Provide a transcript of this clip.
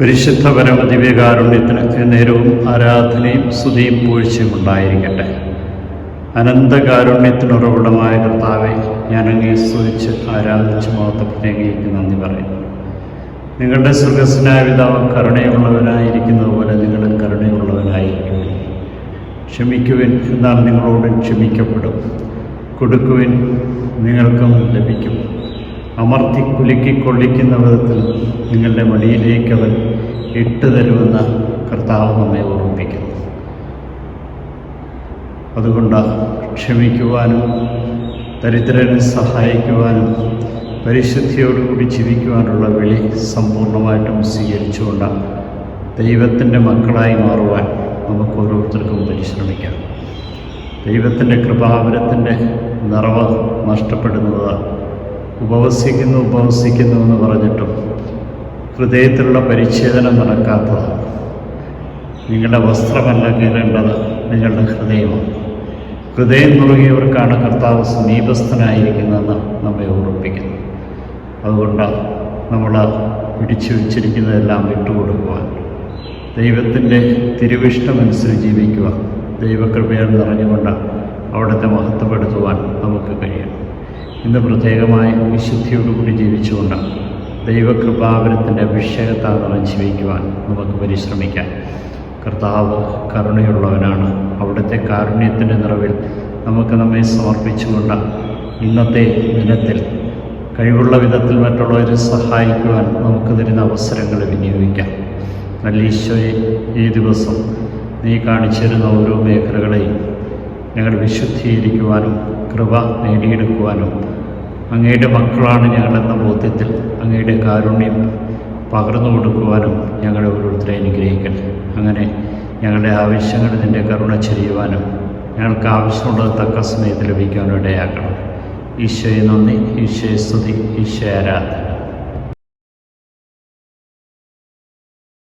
പരിശുദ്ധ പരമദിവ്യകാരുണ്യത്തിന് നേരവും ആരാധനയും സ്തുതിയും പൂഴ്ചയും ഉണ്ടായിരിക്കട്ടെ. അനന്തകാരുണ്യത്തിനുറവിടമായ കർത്താവെ ഞാൻ അങ്ങേ സ്തുതിച്ച് ആരാധിച്ച് മഹത്വപ്രത്യേകിക്ക് നന്ദി പറയുന്നു. നിങ്ങളുടെ സുഖസ്നായ പിതാവ് കരുണയുള്ളവനായിരിക്കുന്നത് പോലെ നിങ്ങളും കരുണയുള്ളവനായിരിക്കും. ക്ഷമിക്കുവിൻ എന്നാൽ നിങ്ങളോട് ക്ഷമിക്കപ്പെടും. കൊടുക്കുവിൻ നിങ്ങൾക്കും ലഭിക്കും. അമർത്തി കുലുക്കി കൊള്ളിക്കുന്ന വിധത്തിൽ നിങ്ങളുടെ മടിയിലേക്ക് അവൻ ഇട്ട് തരുമെന്ന കർത്താവ് നമ്മെ ഓർമ്മിപ്പിക്കുന്നു. അതുകൊണ്ട് ക്ഷമിക്കുവാനും ദരിദ്രനെ സഹായിക്കുവാനും പരിശുദ്ധിയോടുകൂടി ജീവിക്കുവാനുള്ള വിളി സമ്പൂർണമായിട്ടും സ്വീകരിച്ചുകൊണ്ട് ദൈവത്തിന്റെ മക്കളായി മാറുവാൻ നമുക്ക് ഓരോരുത്തർക്കും പരിശ്രമിക്കാം. ദൈവത്തിന്റെ കൃപാവരത്തിന്റെ നിറവ് നഷ്ടപ്പെടുന്നത് ഉപവസിക്കുന്നു ഉപവസിക്കുന്നു എന്ന് പറഞ്ഞിട്ടും ഹൃദയത്തിലുള്ള പരിച്ഛേദനം നടക്കാത്തത് നിങ്ങളുടെ വസ്ത്രമല്ല കീറേണ്ടത് നിങ്ങളുടെ ഹൃദയമാണ് ഹൃദയം നുറുകിയവർക്കാണ് കർത്താവ് സമീപസ്ഥനായിരിക്കുന്നതെന്ന് നമ്മെ ഓർമ്മിപ്പിക്കുന്നു. അതുകൊണ്ട് നമ്മൾ പിടിച്ചു വച്ചിരിക്കുന്നതെല്ലാം വിട്ടുകൊടുക്കുവാൻ ദൈവത്തിന്റെ തിരുവിഷ്ടമനുസരിച്ച് ജീവിക്കുക ദൈവകൃപയാൽ നിറഞ്ഞുകൊണ്ട് അവിടുത്തെ മഹത്വപ്പെടുത്തുവാൻ നമുക്ക് കഴിയണം. ഇന്ന് പ്രത്യേകമായി വിശുദ്ധിയോടുകൂടി ജീവിച്ചുകൊണ്ട് ദൈവകൃപാവരത്തിന്റെ അഭിഷേകത്താൽ നിറഞ്ഞ് ജീവിക്കുവാൻ നമുക്ക് പരിശ്രമിക്കാം. കർത്താവ് കരുണയുള്ളവനാണ്. അവിടുത്തെ കാരുണ്യത്തിന്റെ നിറവിൽ നമുക്ക് നമ്മെ സമർപ്പിച്ചുകൊണ്ട് ഇന്നത്തെ ദിനത്തിൽ കഴിവുള്ള വിധത്തിൽ മറ്റുള്ളവരെ സഹായിക്കുവാൻ നമുക്ക് തരുന്ന അവസരങ്ങൾ വിനിയോഗിക്കാം. നല്ല ഈശോയെ ഈ ദിവസം നീ കാണിച്ചിരുന്ന ഓരോ മേഖലകളെയും ഞങ്ങൾ വിശുദ്ധീകരിക്കുവാനും കൃപ നേടിയെടുക്കുവാനും അങ്ങയുടെ മക്കളാണ് ഞങ്ങളെന്ന ബോധ്യത്തിൽ അങ്ങയുടെ കാരുണ്യം പകർന്നു കൊടുക്കുവാനും ഞങ്ങളെ ഓരോരുത്തരെ അനുഗ്രഹിക്കട്ടെ. അങ്ങനെ ഞങ്ങളുടെ ആവശ്യങ്ങൾ നിന്റെ കരുണ ചെയ്യുവാനും ഞങ്ങൾക്ക് ആവശ്യമുള്ളത് തക്ക സമയത്ത് ലഭിക്കാനും ഇടയാക്കണം. ഈശോയെ നന്ദി ഈശോയെ സ്തുതി ഈശോ ആരാധന.